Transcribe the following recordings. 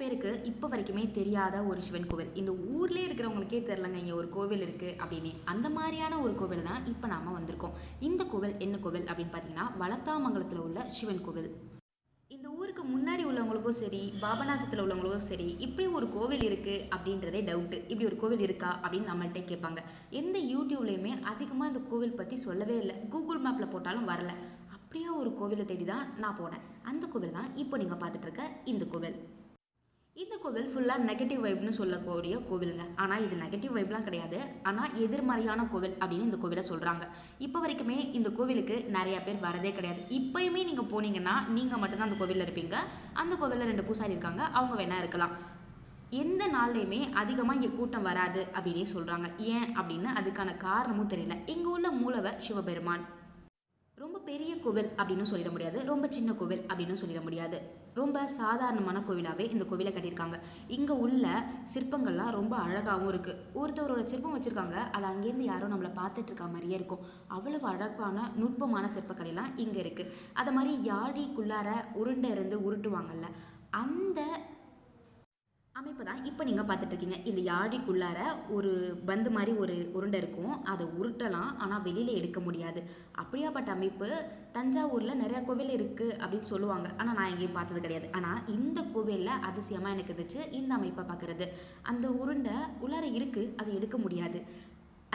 பேருக்கு இப்போ வரைக்குமே தெரியாத ஒரு சிவன் கோவில். இந்த ஊர்லேயே இருக்கிறவங்களுக்கே தெரிலங்க இங்கே ஒரு கோவில் இருக்குது அப்படின்னு. அந்த மாதிரியான ஒரு கோவில் தான் இப்போ நாம வந்திருக்கோம். இந்த கோவில் என்ன கோவில் அப்படின்னு பார்த்தீங்கன்னா வளத்தாமங்கலத்தில் உள்ள சிவன் கோவில். இந்த ஊருக்கு முன்னாடி உள்ளவங்களுக்கும் சரி பாபநாசத்தில் உள்ளவங்களுக்கும் சரி இப்படி ஒரு கோவில் இருக்குது அப்படின்றதே டவுட்டு இப்படி ஒரு கோவில் இருக்கா அப்படின்னு நம்மள்கிட்ட கேட்பாங்க. எந்த யூடியூப்லேயுமே அதிகமாக இந்த கோவில் பற்றி சொல்லவே இல்லை. கூகுள் மேப்பில் போட்டாலும் வரல. அப்படியே ஒரு கோவிலை தேடி தான் நான் போனேன். அந்த கோவில் தான் இப்போ நீங்கள் பார்த்துட்டு இருக்க இந்த கோவில். இந்த கோவில் ஃபுல்லாக நெகட்டிவ் வைப்னு சொல்லக்கூடிய கோவிலுங்க. ஆனால் இது நெகட்டிவ் வைப்லாம் கிடையாது. ஆனால் எதிர்மறையான கோவில் அப்படின்னு இந்த கோவிலை சொல்கிறாங்க இப்போ வரைக்குமே இந்த கோவிலுக்கு நிறைய பேர் வரதே கிடையாது. இப்போயுமே நீங்கள் போனீங்கன்னா நீங்கள் மட்டும்தான் அந்த கோவிலில் இருப்பீங்க. அந்த கோவிலில் ரெண்டு பூசாரி இருக்காங்க. அவங்க வேணா இருக்கலாம். எந்த நாள்லையுமே அதிகமாக இங்கே கூட்டம் வராது அப்படின்னே சொல்கிறாங்க ஏன் அப்படின்னு அதுக்கான காரணமும் தெரியல. இங்கே உள்ள மூலவர் சிவபெருமான். ரொம்ப பெரிய கோவில் அப்படின்னு சொல்லிட முடியாது. ரொம்ப சின்ன கோவில் அப்படின்னு சொல்லிட முடியாது. ரொம்ப சாதாரணமான கோவிலாகவே இந்த கோவிலை கட்டியிருக்காங்க. இங்கே உள்ள சிற்பங்கள்லாம் ரொம்ப அழகாகவும் இருக்குது ஒருத்தவரோட சிற்பம் வச்சுருக்காங்க. அது அங்கேருந்து யாரோ நம்மளை பார்த்துட்டு இருக்க மாதிரியே இருக்கும். அவ்வளவு அழகான நுட்பமான சிற்பக்கலைலாம் இங்கே இருக்குது அது மாதிரி யாழிக்குள்ளார உருண்டை இருந்து உருட்டுவாங்கல்ல அந்த அமைப்பு தான் இப்போ நீங்கள் பார்த்துட்டு இருக்கீங்க இந்த யாழிக்குள்ளார ஒரு பந்து மாதிரி ஒரு உருண்டை இருக்கும். அதை உருட்டலாம். ஆனால் வெளியில் எடுக்க முடியாது. அப்படியாப்பட்ட அமைப்பு தஞ்சாவூரில் நிறையா கோவில் இருக்குது அப்படின்னு சொல்லுவாங்க. ஆனால் நான் எங்கேயும் பார்த்தது கிடையாது. ஆனால் இந்த கோவிலில் அதிசயமாக எனக்கு இருந்துச்சு. இந்த அமைப்பை பார்க்குறது. அந்த உருண்டை உள்ளார இருக்குது அதை எடுக்க முடியாது.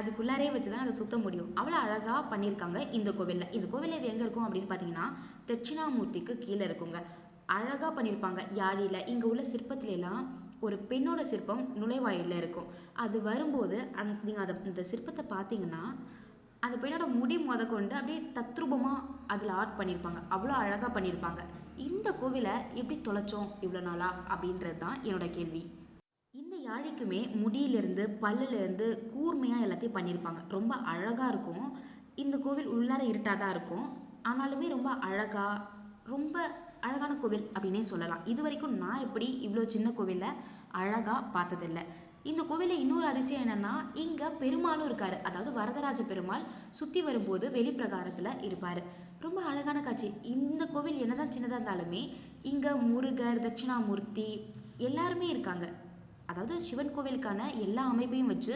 அதுக்குள்ளாரே வச்சு தான் அதை சுத்த முடியும். அவ்வளோ அழகாக பண்ணியிருக்காங்க இந்த கோவிலில். இந்த கோவில் இது எங்கே இருக்கும் அப்படின்னு பார்த்தீங்கன்னா தட்சிணாமூர்த்திக்கு கீழே இருக்குங்க. அழகாக பண்ணியிருப்பாங்க யாழியில் இங்கே உள்ள சிற்பத்துல எல்லாம் ஒரு பெண்ணோட சிற்பம் நுழைவாயிலில் இருக்கும். அது வரும்போது அந் நீங்கள் அதை இந்த சிற்பத்தை பார்த்தீங்கன்னா அந்த பெண்ணோட முடி முத கொண்டு அப்படியே தத்ரூபமாக அதில் ஆர்ட் பண்ணியிருப்பாங்க அவ்வளோ அழகாக பண்ணியிருப்பாங்க இந்த கோவிலை எப்படி தொலைச்சோம் இவ்வளோ நாளா அப்படின்றது தான் என்னோட கேள்வி. இந்த யாழைக்குமே முடியிலிருந்து பல்லுலேருந்து கூர்மையாக எல்லாத்தையும் பண்ணியிருப்பாங்க ரொம்ப அழகாக இருக்கும். இந்த கோவில் உள்ளார இருட்டாக தான் இருக்கும். ஆனாலுமே ரொம்ப அழகாக ரொம்ப அழகான கோவில் அப்படின்னே சொல்லலாம். இது வரைக்கும் நான் எப்படி இவ்வளோ சின்ன கோவிலில் அழகாக பார்த்ததில்ல. இந்த கோவிலில் இன்னொரு அதிசயம் என்னன்னா இங்கே பெருமாளும் இருக்காரு. அதாவது வரதராஜ பெருமாள் சுற்றி வரும்போது வெளிப்பிரகாரத்தில் இருப்பார். ரொம்ப அழகான காட்சி. இந்த கோவில் என்னதான் சின்னதாக இருந்தாலுமே இங்கே முருகர் தட்சிணாமூர்த்தி எல்லாருமே இருக்காங்க. அதாவது சிவன் கோவிலுக்கான எல்லா அமைப்பையும் வச்சு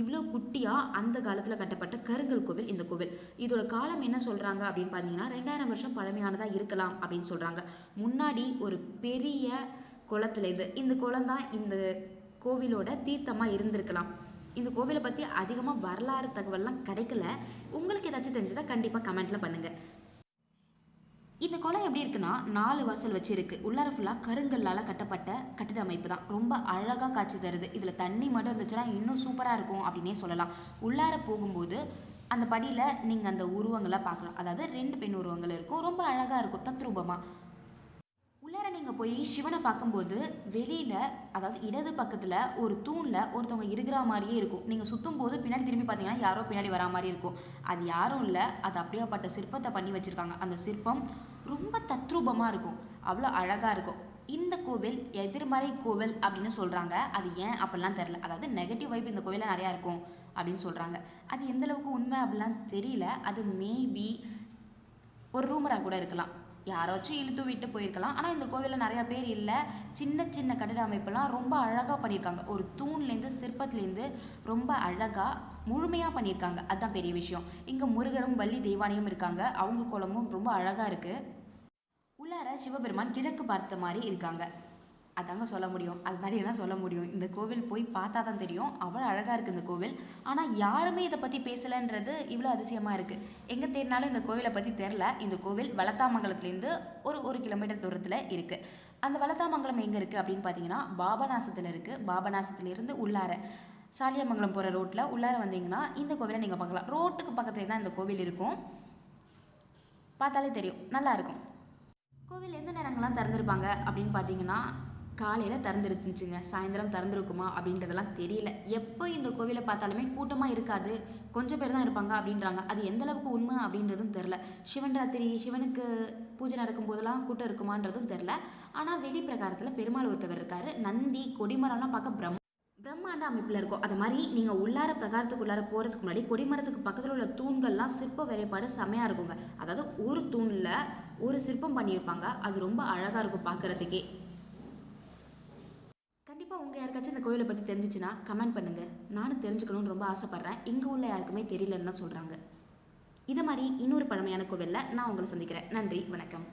இவ்வளோ குட்டியாக அந்த காலத்தில் கட்டப்பட்ட கருங்கல் கோவில் இந்த கோவில். இதோட காலம் என்ன சொல்கிறாங்க அப்படின்னு பார்த்தீங்கன்னா ரெண்டாயிரம் வருஷம் பழமையானதாக இருக்கலாம் அப்படின்னு சொல்கிறாங்க முன்னாடி ஒரு பெரிய குளத்துலேருந்து இந்த குளம் தான் இந்த கோவிலோட தீர்த்தமாக இருந்திருக்கலாம். இந்த கோவிலை பற்றி அதிகமாக வரலாறு தகவல்லாம் கிடைக்கல. உங்களுக்கு ஏதாச்சும் தெரிஞ்சதா கண்டிப்பாக கமெண்ட்டில் பண்ணுங்கள் இந்த குளம் எப்படி இருக்குன்னா நாலு வாசல் வச்சிருக்கு. உள்ளார ஃபுல்லாக கருங்கல்லால் கட்டப்பட்ட கட்டிட அமைப்பு தான். ரொம்ப அழகாக காட்சி தருது. இதில் தண்ணி மட்டும் இருந்துச்சுன்னா இன்னும் சூப்பராக இருக்கும் அப்படின்னே சொல்லலாம். உள்ளார போகும்போது அந்த படியில் நீங்கள் அந்த உருவங்களை பார்க்கலாம். அதாவது ரெண்டு பெண் உருவங்கள் இருக்கும். ரொம்ப அழகாக இருக்கும். தத்ரூபமாக உள்ளார நீங்கள் போய் சிவனை பார்க்கும்போது வெளியில் அதாவது இடது பக்கத்தில் ஒரு தூணில் ஒருத்தவங்க இருக்கிற மாதிரியே இருக்கும். நீங்கள் சுற்றும் போது பின்னாடி திரும்பி பார்த்தீங்கன்னா யாரோ பின்னாடி வரா மாதிரி இருக்கும். அது யாரும் இல்லை. அது அப்படியாப்பட்ட சிற்பத்தை பண்ணி வச்சுருக்காங்க. அந்த சிற்பம் ரொம்ப தத்ரூபமாக இருக்கும். அவ்வளோ அழகாக இருக்கும். இந்த கோவில் எதிர்மறை கோவில் அப்படின்னு சொல்கிறாங்க அது ஏன் அப்படிலாம் தெரில அதாவது நெகட்டிவ் வைப் இந்த கோவிலில் நிறையா இருக்கும் அப்படின்னு சொல்கிறாங்க அது எந்த அளவுக்கு உண்மை அப்படிலாம் தெரியல. அது மேபி ஒரு ரூமராக கூட இருக்கலாம். யாராச்சும் இழுத்து விட்டு போயிருக்கலாம். ஆனால் இந்த கோவிலில் நிறையா பேர் இல்லை. சின்ன சின்ன கட்டிட அமைப்பெல்லாம் ரொம்ப அழகாக பண்ணியிருக்காங்க. ஒரு தூண்லேருந்து சிற்பத்துலேருந்து ரொம்ப அழகாக முழுமையாக பண்ணியிருக்காங்க. அதுதான் பெரிய விஷயம். இங்கே முருகரும் வள்ளி தெய்வானையும் இருக்காங்க. அவங்க குளமும் ரொம்ப அழகாக இருக்குது உள்ளார சிவபெருமான் கிழக்கு பார்த்த மாதிரி இருக்காங்க. அதாங்க சொல்ல முடியும். அது மாதிரி எல்லாம் சொல்ல முடியும். இந்த கோவில் போய் பார்த்தா தான் தெரியும். அவ்வளோ அழகாக இருக்குது இந்த கோவில். ஆனால் யாருமே இதை பற்றி பேசலைன்றது இவ்வளோ அதிசயமாக இருக்குது எங்கே தேடினாலும் இந்த கோவிலை பற்றி தெரில இந்த கோவில் வளத்தாமங்கலத்துலேருந்து ஒரு ஒரு கிலோமீட்டர் தூரத்தில் இருக்குது அந்த வளத்தாமங்கலம் எங்கே இருக்குது அப்படின்னு பார்த்தீங்கன்னா பாபநாசத்தில் இருக்குது பாபநாசத்துலேருந்து உள்ளார சாலியாமங்கலம் போகிற ரோட்டில் உள்ளார வந்தீங்கன்னா இந்த கோவிலை நீங்கள் பார்க்கலாம். ரோட்டுக்கு பக்கத்துலேயே தான் இந்த கோவில் இருக்கும். பார்த்தாலே தெரியும். நல்லா இருக்கும். கோவில் எந்த நேரங்கள்லாம் திறந்துருப்பாங்க அப்படின்னு பார்த்தீங்கன்னா காலையில் திறந்துருந்துச்சுங்க. சாயந்தரம் திறந்துருக்குமா அப்படின்றதெல்லாம் தெரியல. எப்போ இந்த கோவிலை பார்த்தாலுமே கூட்டமாக இருக்காது. கொஞ்சம் பேர் தான் இருப்பாங்க அப்படின்றாங்க. அது எந்த அளவுக்கு உண்மை அப்படின்றதும் தெரில சிவன் ராத்திரி சிவனுக்கு பூஜை நடக்கும் போதெல்லாம் கூட்டம் இருக்குமான்றதும் தெரில ஆனால் வெளி பிரகாரத்தில் பெருமாள் ஒருத்தவர் இருக்காரு. நந்தி கொடிமரம்லாம் பார்க்க பிரம் பிரம்மாண்ட அமைப்பில் இருக்கும். அது மாதிரி நீங்கள் உள்ளார பிரகாரத்துக்குள்ளார போகிறதுக்கு முன்னாடி கொடிமரத்துக்கு பக்கத்தில் உள்ள தூண்கள்லாம் சிற்ப வேலைப்பாடு செமையாக இருக்குங்க. அதாவது ஒரு தூணில் ஒரு சிற்பம் பண்ணியிருப்பாங்க. அது ரொம்ப அழகாக இருக்கும் பார்க்குறதுக்கே. உங்க யாருக்காச்சும் இந்த கோயிலை பத்தி தெரிஞ்சுச்சுன்னா கமெண்ட் பண்ணுங்க. நானும் தெரிஞ்சுக்கணும்னு ரொம்ப ஆசைப்படுறேன். இங்கே உள்ள யாருக்குமே தெரியலன்னு தான் சொல்றாங்க. இதை மாதிரி இன்னொரு பழமையான கோவில்ல நான் உங்களை சந்திக்கிறேன். நன்றி வணக்கம்.